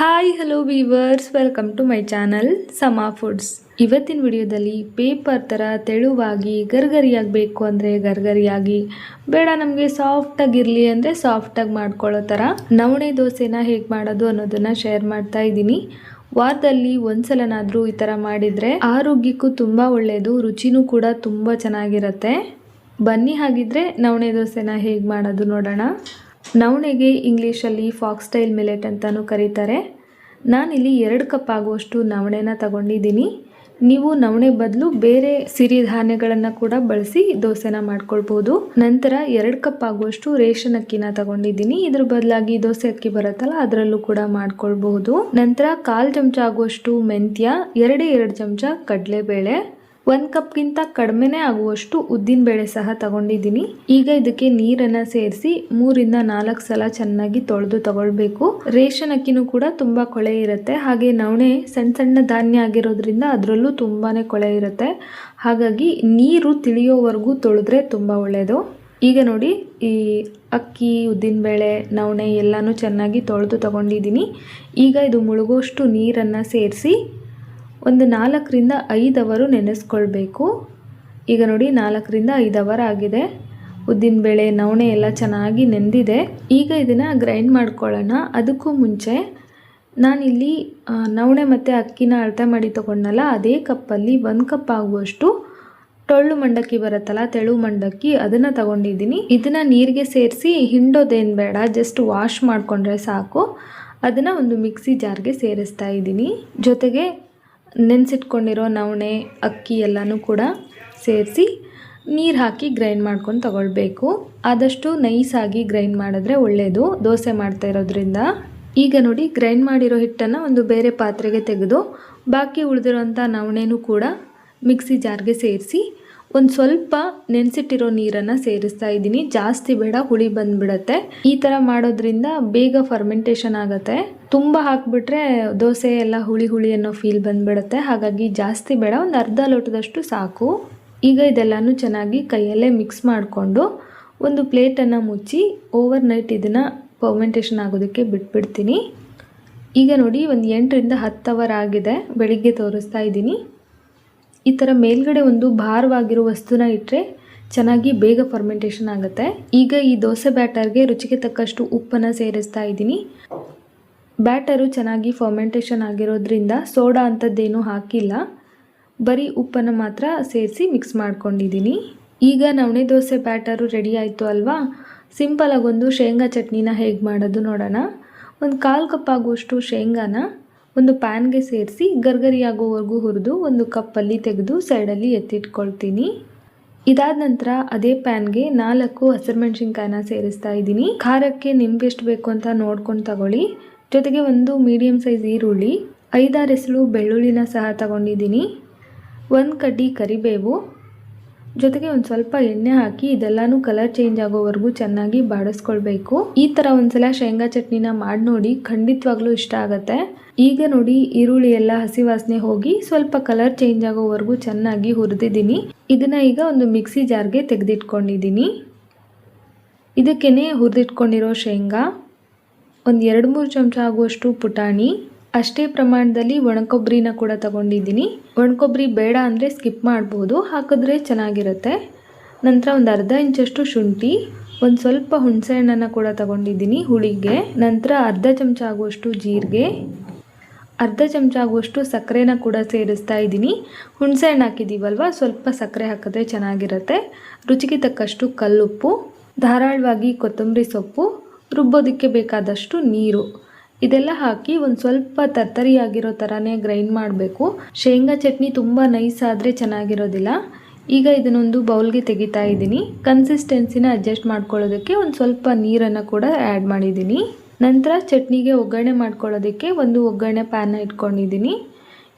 Hi hello viewers welcome to my channel Sama foods ಇವತ್ತಿನ ವಿಡಿಯೋದಲ್ಲಿ paper ಥರ ತೆಳುವಾಗಿ ಗರ್ಗರಿಯಾಗಿ ಬೇಕು ಅಂದರೆ ಗರ್ಗರಿಯಾಗಿ, ಬೇಡ ನಮಗೆ ಸಾಫ್ಟಾಗಿರಲಿ ಅಂದರೆ ಸಾಫ್ಟಾಗಿ ಮಾಡ್ಕೊಳ್ಳೋ ಥರ ನವಣೆ ದೋಸೆನ ಹೇಗೆ ಮಾಡೋದು ಅನ್ನೋದನ್ನು ಶೇರ್ ಮಾಡ್ತಾ ಇದ್ದೀನಿ. ವಾರದಲ್ಲಿ ಒಂದ್ಸಲನಾದರೂ ಈ ಥರ ಮಾಡಿದರೆ ಆರೋಗ್ಯಕ್ಕೂ ತುಂಬ ಒಳ್ಳೆಯದು ರುಚಿನೂ ಕೂಡ ತುಂಬ ಚೆನ್ನಾಗಿರುತ್ತೆ. ಬನ್ನಿ ಹಾಗಿದ್ರೆ ನವಣೆ ದೋಸೆನ ಹೇಗೆ ಮಾಡೋದು ನೋಡೋಣ. ನವಣೆಗೆ ಇಂಗ್ಲೀಷಲ್ಲಿ ಫಾಕ್ಸ್ ಸ್ಟೈಲ್ ಮಿಲೆಟ್ ಅಂತಲೂ ಕರೀತಾರೆ. ನಾನಿಲ್ಲಿ ಎರಡು ಕಪ್ ಆಗುವಷ್ಟು ನವಣೆನ ತಗೊಂಡಿದ್ದೀನಿ. ನೀವು ನವಣೆ ಬದಲು ಬೇರೆ ಸಿರಿಧಾನ್ಯಗಳನ್ನು ಕೂಡ ಬಳಸಿ ದೋಸೆನ ಮಾಡ್ಕೊಳ್ಬೋದು. ನಂತರ ಎರಡು ಕಪ್ ಆಗುವಷ್ಟು ರೇಷನ್ ಅಕ್ಕಿನ ತಗೊಂಡಿದ್ದೀನಿ. ಇದ್ರ ಬದಲಾಗಿ ದೋಸೆ ಅಕ್ಕಿ ಬರುತ್ತಲ್ಲ, ಅದರಲ್ಲೂ ಕೂಡ ಮಾಡ್ಕೊಳ್ಬಹುದು ನಂತರ ಕಾಲು ಚಮಚ ಆಗುವಷ್ಟು ಮೆಂತ್ಯ, ಎರಡೇ ಎರಡು ಚಮಚ ಕಡಲೆಬೇಳೆ ಒಂದು ಕಪ್ಗಿಂತ ಕಡಿಮೆನೇ ಆಗುವಷ್ಟು ಉದ್ದಿನ ಬೇಳೆ ಸಹ ತಗೊಂಡಿದ್ದೀನಿ. ಈಗ ಇದಕ್ಕೆ ನೀರನ್ನು ಸೇರಿಸಿ ಮೂರಿಂದ ನಾಲ್ಕು ಸಲ ಚೆನ್ನಾಗಿ ತೊಳೆದು ತಗೊಳ್ಬೇಕು. ರೇಷನ್ ಅಕ್ಕಿನೂ ಕೂಡ ತುಂಬ ಕೊಳೆ ಇರುತ್ತೆ. ಹಾಗೆ ನವಣೆ ಸಣ್ಣ ಸಣ್ಣ ಧಾನ್ಯ ಆಗಿರೋದ್ರಿಂದ ಅದರಲ್ಲೂ ತುಂಬಾ ಕೊಳೆ ಇರುತ್ತೆ. ಹಾಗಾಗಿ ನೀರು ತಿಳಿಯೋವರೆಗೂ ತೊಳೆದ್ರೆ ತುಂಬ ಒಳ್ಳೆಯದು ಈಗ ನೋಡಿ, ಈ ಅಕ್ಕಿ ಉದ್ದಿನಬೇಳೆ ನವಣೆ ಎಲ್ಲನೂ ಚೆನ್ನಾಗಿ ತೊಳೆದು ತಗೊಂಡಿದ್ದೀನಿ. ಈಗ ಇದು ಮುಳುಗೋಷ್ಟು ನೀರನ್ನು ಸೇರಿಸಿ ಒಂದು ನಾಲ್ಕರಿಂದ ಐದು ಅವರು ನೆನೆಸ್ಕೊಳ್ಬೇಕು. ಈಗ ನೋಡಿ, ನಾಲ್ಕರಿಂದ ಐದು ಅವರ್ ಆಗಿದೆ. ಉದ್ದಿನಬೇಳೆ ನವಣೆ ಎಲ್ಲ ಚೆನ್ನಾಗಿ ನೆಂದಿದೆ. ಈಗ ಇದನ್ನು ಗ್ರೈಂಡ್ ಮಾಡ್ಕೊಳ್ಳೋಣ. ಅದಕ್ಕೂ ಮುಂಚೆ ನಾನಿಲ್ಲಿ ನವಣೆ ಮತ್ತು ಅಕ್ಕಿನ ಅಳತೆ ಮಾಡಿ ತೊಗೊಂಡಲ್ಲ ಅದೇ ಕಪ್ಪಲ್ಲಿ ಒಂದು ಕಪ್ ಆಗುವಷ್ಟು ಟೊಳ್ಳು ಮಂಡಕ್ಕಿ ಬರುತ್ತಲ್ಲ, ತೆಳು ಮಂಡಕ್ಕಿ ಅದನ್ನು ತಗೊಂಡಿದ್ದೀನಿ. ಇದನ್ನು ನೀರಿಗೆ ಸೇರಿಸಿ ಹಿಂಡೋದೇನು ಬೇಡ ಜಸ್ಟ್ ವಾಶ್ ಮಾಡಿಕೊಂಡ್ರೆ ಸಾಕು. ಅದನ್ನು ಒಂದು ಮಿಕ್ಸಿ ಜಾರ್ಗೆ ಸೇರಿಸ್ತಾ ಇದ್ದೀನಿ. ಜೊತೆಗೆ ನೆನೆಸಿಟ್ಕೊಂಡಿರೋ ನವಣೆ, ಅಕ್ಕಿ ಎಲ್ಲನೂ ಕೂಡ ಸೇರಿಸಿ ನೀರು ಹಾಕಿ ಗ್ರೈಂಡ್ ಮಾಡ್ಕೊಂಡು ತಗೊಳ್ಬೇಕು. ಆದಷ್ಟು ನೈಸಾಗಿ ಗ್ರೈಂಡ್ ಮಾಡಿದ್ರೆ ಒಳ್ಳೆಯದು ದೋಸೆ ಮಾಡ್ತಾ ಇರೋದ್ರಿಂದ. ಈಗ ನೋಡಿ, ಗ್ರೈಂಡ್ ಮಾಡಿರೋ ಹಿಟ್ಟನ್ನು ಒಂದು ಬೇರೆ ಪಾತ್ರೆಗೆ ತೆಗೆದು, ಬಾಕಿ ಉಳಿದಿರೋಂಥ ನವಣೆನೂ ಕೂಡ ಮಿಕ್ಸಿ ಜಾರ್ಗೆ ಸೇರಿಸಿ ಒಂದು ಸ್ವಲ್ಪ ನೆನೆಸಿಟ್ಟಿರೋ ನೀರನ್ನು ಸೇರಿಸ್ತಾ ಇದ್ದೀನಿ. ಜಾಸ್ತಿ ಬೇಡ, ಹುಳಿ ಬಂದ್ಬಿಡತ್ತೆ. ಈ ಥರ ಮಾಡೋದ್ರಿಂದ ಬೇಗ ಫರ್ಮೆಂಟೇಷನ್ ಆಗುತ್ತೆ. ತುಂಬ ಹಾಕ್ಬಿಟ್ರೆ ದೋಸೆ ಎಲ್ಲ ಹುಳಿ ಹುಳಿ ಅನ್ನೋ ಫೀಲ್ ಬಂದ್ಬಿಡುತ್ತೆ. ಹಾಗಾಗಿ ಜಾಸ್ತಿ ಬೇಡ, ಒಂದು ಅರ್ಧ ಲೋಟದಷ್ಟು ಸಾಕು. ಈಗ ಇದೆಲ್ಲನೂ ಚೆನ್ನಾಗಿ ಕೈಯಲ್ಲೇ ಮಿಕ್ಸ್ ಮಾಡಿಕೊಂಡು ಒಂದು ಪ್ಲೇಟನ್ನು ಮುಚ್ಚಿ ಓವರ್ ನೈಟ್ ಇದನ್ನು ಫರ್ಮೆಂಟೇಷನ್ ಆಗೋದಕ್ಕೆ ಬಿಟ್ಬಿಡ್ತೀನಿ. ಈಗ ನೋಡಿ, ಒಂದು ಎಂಟರಿಂದ ಹತ್ತು ಅವರ್ ಆಗಿದೆ. ಬೆಳಿಗ್ಗೆ ತೋರಿಸ್ತಾ ಇದ್ದೀನಿ. ಈ ಥರ ಮೇಲ್ಗಡೆ ಒಂದು ಭಾರವಾಗಿರೋ ವಸ್ತುನ ಇಟ್ಟರೆ ಚೆನ್ನಾಗಿ ಬೇಗ ಫರ್ಮೆಂಟೇಷನ್ ಆಗುತ್ತೆ. ಈಗ ಈ ದೋಸೆ ಬ್ಯಾಟರ್ಗೆ ರುಚಿಗೆ ತಕ್ಕಷ್ಟು ಉಪ್ಪನ್ನು ಸೇರಿಸ್ತಾ ಇದ್ದೀನಿ. ಬ್ಯಾಟರು ಚೆನ್ನಾಗಿ ಫರ್ಮೆಂಟೇಷನ್ ಆಗಿರೋದ್ರಿಂದ ಸೋಡಾ ಅಂಥದ್ದೇನೂ ಹಾಕಿಲ್ಲ. ಬರೀ ಉಪ್ಪನ್ನು ಮಾತ್ರ ಸೇರಿಸಿ ಮಿಕ್ಸ್ ಮಾಡ್ಕೊಂಡಿದ್ದೀನಿ. ಈಗ ನವಣೆ ದೋಸೆ ಬ್ಯಾಟರು ರೆಡಿ ಆಯಿತು ಅಲ್ವಾ? ಸಿಂಪಲಾಗಿ ಒಂದು ಶೇಂಗಾ ಚಟ್ನಿನ ಹೇಗೆ ಮಾಡೋದು ನೋಡೋಣ. ಒಂದು ಕಾಲು ಕಪ್ ಆಗುವಷ್ಟು ಶೇಂಗಾನ ಒಂದು ಪ್ಯಾನ್ಗೆ ಸೇರಿಸಿ ಗರ್ಗರಿಯಾಗೋವರೆಗೂ ಹುರಿದು ಒಂದು ಕಪ್ಪಲ್ಲಿ ತೆಗೆದು ಸೈಡಲ್ಲಿ ಎತ್ತಿಟ್ಕೊಳ್ತೀನಿ. ಇದಾದ ನಂತರ ಅದೇ ಪ್ಯಾನ್ಗೆ ನಾಲ್ಕು ಹಸಿರುಮೆಣಸಿನ್ಕಾಯಿನ ಸೇರಿಸ್ತಾ ಇದ್ದೀನಿ. ಖಾರಕ್ಕೆ ನಿಮ್ಗೆ ಎಷ್ಟು ಬೇಕು ಅಂತ ನೋಡ್ಕೊಂಡು ತಗೊಳ್ಳಿ. ಜೊತೆಗೆ ಒಂದು ಮೀಡಿಯಮ್ ಸೈಜ್ ಈರುಳ್ಳಿ, ಐದಾರು ಎಸಳು ಬೆಳ್ಳುಳ್ಳಿನ ಸಹ ತಗೊಂಡಿದ್ದೀನಿ. ಒಂದು ಕಡ್ಡಿ ಕರಿಬೇವು ಜೊತೆಗೆ ಒಂದು ಸ್ವಲ್ಪ ಎಣ್ಣೆ ಹಾಕಿ ಇದೆಲ್ಲಾನು ಕಲರ್ ಚೇಂಜ್ ಆಗೋವರೆಗೂ ಚೆನ್ನಾಗಿ ಬಾಡಿಸ್ಕೊಳ್ಬೇಕು. ಈ ಥರ ಒಂದ್ಸಲ ಶೇಂಗಾ ಚಟ್ನಿನ ಮಾಡಿ ನೋಡಿ ಖಂಡಿತವಾಗ್ಲೂ ಇಷ್ಟ ಆಗುತ್ತೆ. ಈಗ ನೋಡಿ ಈರುಳ್ಳಿ ಎಲ್ಲ ಹಸಿ ವಾಸನೆ ಹೋಗಿ ಸ್ವಲ್ಪ ಕಲರ್ ಚೇಂಜ್ ಆಗೋವರೆಗೂ ಚೆನ್ನಾಗಿ ಹುರಿದಿದ್ದೀನಿ. ಇದನ್ನ ಈಗ ಒಂದು ಮಿಕ್ಸಿ ಜಾರ್ಗೆ ತೆಗೆದಿಟ್ಕೊಂಡಿದ್ದೀನಿ. ಇದಕ್ಕೇನೆ ಹುರಿದಿಟ್ಕೊಂಡಿರೋ ಶೇಂಗಾ ಒಂದು ಎರಡು ಮೂರು ಚಮಚ ಆಗುವಷ್ಟು ಪುಟಾಣಿ. ಅಷ್ಟೇ ಪ್ರಮಾಣದಲ್ಲಿ ಒಣಕೊಬ್ಬರಿನ ಕೂಡ ತಗೊಂಡಿದ್ದೀನಿ. ಒಣಕೊಬ್ಬರಿ ಬೇಡ ಅಂದರೆ ಸ್ಕಿಪ್ ಮಾಡ್ಬೋದು. ಹಾಕಿದ್ರೆ ಚೆನ್ನಾಗಿರುತ್ತೆ. ನಂತರ ಒಂದು ಅರ್ಧ ಇಂಚಷ್ಟು ಶುಂಠಿ, ಒಂದು ಸ್ವಲ್ಪ ಹುಣಸೆ ಹಣ್ಣನ್ನು ಕೂಡ ತಗೊಂಡಿದ್ದೀನಿ ಹುಳಿಗೆ. ನಂತರ ಅರ್ಧ ಚಮಚ ಆಗುವಷ್ಟು ಜೀರಿಗೆ, ಅರ್ಧ ಚಮಚ ಆಗುವಷ್ಟು ಸಕ್ಕರೆನ ಕೂಡ ಸೇರಿಸ್ತಾ ಇದ್ದೀನಿ. ಹುಣಸೆ ಹಣ್ಣು ಹಾಕಿದ್ದೀವಲ್ವ ಸ್ವಲ್ಪ ಸಕ್ಕರೆ ಹಾಕಿದ್ರೆ ಚೆನ್ನಾಗಿರುತ್ತೆ. ರುಚಿಗೆ ತಕ್ಕಷ್ಟು ಕಲ್ಲುಪ್ಪು, ಧಾರಾಳವಾಗಿ ಕೊತ್ತಂಬರಿ ಸೊಪ್ಪು, ರುಬ್ಬೋದಕ್ಕೆ ಬೇಕಾದಷ್ಟು ನೀರು. ಇದೆಲ್ಲ ಹಾಕಿ ಒಂದು ಸ್ವಲ್ಪ ತರ್ತರಿಯಾಗಿರೋ ಥರನೇ ಗ್ರೈಂಡ್ ಮಾಡಬೇಕು. ಶೇಂಗಾ ಚಟ್ನಿ ತುಂಬ ನೈಸ್ ಆದರೆ ಚೆನ್ನಾಗಿರೋದಿಲ್ಲ. ಈಗ ಇದನ್ನೊಂದು ಬೌಲ್ಗೆ ತೆಗಿತಾ ಇದ್ದೀನಿ. ಕನ್ಸಿಸ್ಟೆನ್ಸಿನ ಅಡ್ಜಸ್ಟ್ ಮಾಡ್ಕೊಳ್ಳೋದಕ್ಕೆ ಒಂದು ಸ್ವಲ್ಪ ನೀರನ್ನು ಕೂಡ ಆ್ಯಡ್ ಮಾಡಿದ್ದೀನಿ. ನಂತರ ಚಟ್ನಿಗೆ ಒಗ್ಗರಣೆ ಮಾಡ್ಕೊಳ್ಳೋದಕ್ಕೆ ಒಂದು ಒಗ್ಗರಣೆ ಪ್ಯಾನ್ನ ಇಟ್ಕೊಂಡಿದ್ದೀನಿ.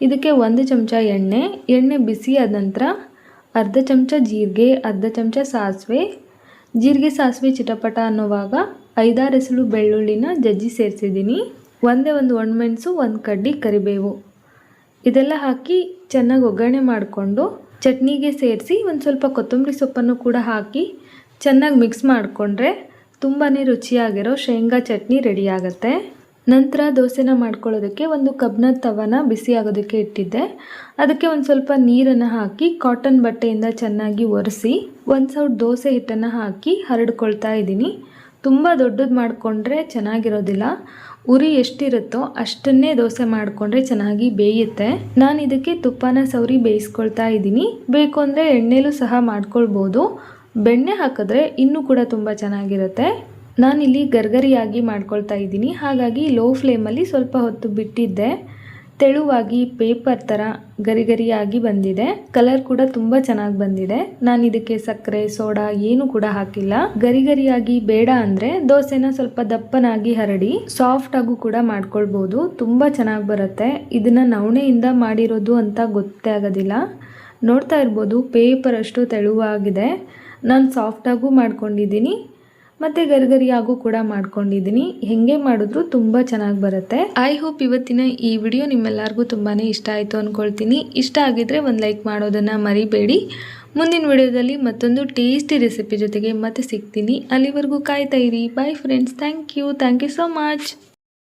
ಇದಕ್ಕೆ ಒಂದು ಚಮಚ ಎಣ್ಣೆ ಎಣ್ಣೆ ಬಿಸಿ ಆದ ನಂತರ ಅರ್ಧ ಚಮಚ ಜೀರಿಗೆ, ಅರ್ಧ ಚಮಚ ಸಾಸಿವೆ. ಜೀರಿಗೆ, ಸಾಸಿವೆ ಚಿಟಪಟ ಅನ್ನೋವಾಗ ಐದಾರು ಎಸಳು ಬೆಳ್ಳುಳ್ಳಿನ ಜಜ್ಜಿ ಸೇರಿಸಿದ್ದೀನಿ. ಒಂದೇ ಒಂದು ಒಣಮೆಣಸು, ಒಂದು ಕಡ್ಡಿ ಕರಿಬೇವು. ಇದೆಲ್ಲ ಹಾಕಿ ಚೆನ್ನಾಗಿ ಒಗ್ಗರಣೆ ಮಾಡಿಕೊಂಡು ಚಟ್ನಿಗೆ ಸೇರಿಸಿ ಒಂದು ಸ್ವಲ್ಪ ಕೊತ್ತಂಬರಿ ಸೊಪ್ಪನ್ನು ಕೂಡ ಹಾಕಿ ಚೆನ್ನಾಗಿ ಮಿಕ್ಸ್ ಮಾಡಿಕೊಂಡ್ರೆ ತುಂಬಾ ರುಚಿಯಾಗಿರೋ ಶೇಂಗಾ ಚಟ್ನಿ ರೆಡಿ ಆಗುತ್ತೆ. ನಂತರ ದೋಸೆನ ಮಾಡ್ಕೊಳ್ಳೋದಕ್ಕೆ ಒಂದು ಕಬ್ಬಿಣದ ತವನ ಬಿಸಿ ಆಗೋದಕ್ಕೆ ಇಟ್ಟಿದ್ದೆ. ಅದಕ್ಕೆ ಒಂದು ಸ್ವಲ್ಪ ನೀರನ್ನು ಹಾಕಿ ಕಾಟನ್ ಬಟ್ಟೆಯಿಂದ ಚೆನ್ನಾಗಿ ಒರೆಸಿ ಒಂದು ಸೌಟ್ ದೋಸೆ ಹಿಟ್ಟನ್ನು ಹಾಕಿ ಹರಡ್ಕೊಳ್ತಾ ಇದ್ದೀನಿ. ತುಂಬ ದೊಡ್ಡದು ಮಾಡಿಕೊಂಡ್ರೆ ಚೆನ್ನಾಗಿರೋದಿಲ್ಲ. ಉರಿ ಎಷ್ಟಿರುತ್ತೋ ಅಷ್ಟನ್ನೇ ದೋಸೆ ಮಾಡಿಕೊಂಡ್ರೆ ಚೆನ್ನಾಗಿ ಬೇಯುತ್ತೆ. ನಾನು ಇದಕ್ಕೆ ತುಪ್ಪನ ಸವರಿ ಬೇಯಿಸ್ಕೊಳ್ತಾ ಇದ್ದೀನಿ. ಬೇಕು ಅಂದರೆ ಎಣ್ಣೆಲೂ ಸಹ ಮಾಡ್ಕೊಳ್ಬೋದು. ಬೆಣ್ಣೆ ಹಾಕಿದ್ರೆ ಇನ್ನೂ ಕೂಡ ತುಂಬ ಚೆನ್ನಾಗಿರುತ್ತೆ. ನಾನಿಲ್ಲಿ ಗರ್ಗರಿಯಾಗಿ ಮಾಡ್ಕೊಳ್ತಾ ಇದ್ದೀನಿ. ಹಾಗಾಗಿ ಲೋ ಫ್ಲೇಮಲ್ಲಿ ಸ್ವಲ್ಪ ಹೊತ್ತು ಬಿಟ್ಟಿದ್ದೆ. ತೆಳುವಾಗಿ ಪೇಪರ್ ಥರ ಗರಿಗರಿಯಾಗಿ ಬಂದಿದೆ. ಕಲರ್ ಕೂಡ ತುಂಬ ಚೆನ್ನಾಗಿ ಬಂದಿದೆ. ನಾನು ಇದಕ್ಕೆ ಸಕ್ಕರೆ, ಸೋಡಾ ಏನು ಕೂಡ ಹಾಕಿಲ್ಲ. ಗರಿಗರಿಯಾಗಿ ಬೇಡ ಅಂದರೆ ದೋಸೆನ ಸ್ವಲ್ಪ ದಪ್ಪನಾಗಿ ಹರಡಿ ಸಾಫ್ಟ್ ಆಗು ಕೂಡ ಮಾಡ್ಕೊಳ್ಬೋದು. ತುಂಬ ಚೆನ್ನಾಗಿ ಬರುತ್ತೆ. ಇದನ್ನ ನವಣೆಯಿಂದ ಮಾಡಿರೋದು ಅಂತ ಗೊತ್ತೇ ಆಗೋದಿಲ್ಲ. ನೋಡ್ತಾ ಇರ್ಬೋದು ಪೇಪರ್ ಅಷ್ಟು ತೆಳುವಾಗಿದೆ. ನಾನು ಸಾಫ್ಟಾಗೂ ಮಾಡ್ಕೊಂಡಿದ್ದೀನಿ. ಮತ್ತು ಗರ್ಗರಿಯಾಗೂ ಕೂಡ ಮಾಡ್ಕೊಂಡಿದ್ದೀನಿ. ಹೆಂಗೆ ಮಾಡಿದ್ರು ತುಂಬ ಚೆನ್ನಾಗಿ ಬರುತ್ತೆ. ಐ ಹೋಪ್ ಇವತ್ತಿನ ಈ ವಿಡಿಯೋ ನಿಮ್ಮೆಲ್ಲರಿಗೂ ತುಂಬಾ ಇಷ್ಟ ಆಯಿತು ಅಂದ್ಕೊಳ್ತೀನಿ ಇಷ್ಟ ಆಗಿದ್ರೆ ಒಂದು ಲೈಕ್ ಮಾಡೋದನ್ನು ಮರಿಬೇಡಿ. ಮುಂದಿನ ವಿಡಿಯೋದಲ್ಲಿ ಮತ್ತೊಂದು ಟೇಸ್ಟಿ ರೆಸಿಪಿ ಜೊತೆಗೆ ಮತ್ತೆ ಸಿಗ್ತೀನಿ. ಅಲ್ಲಿವರೆಗೂ ಕಾಯ್ತಾ ಇರಿ. Bye friends thank you thank you so much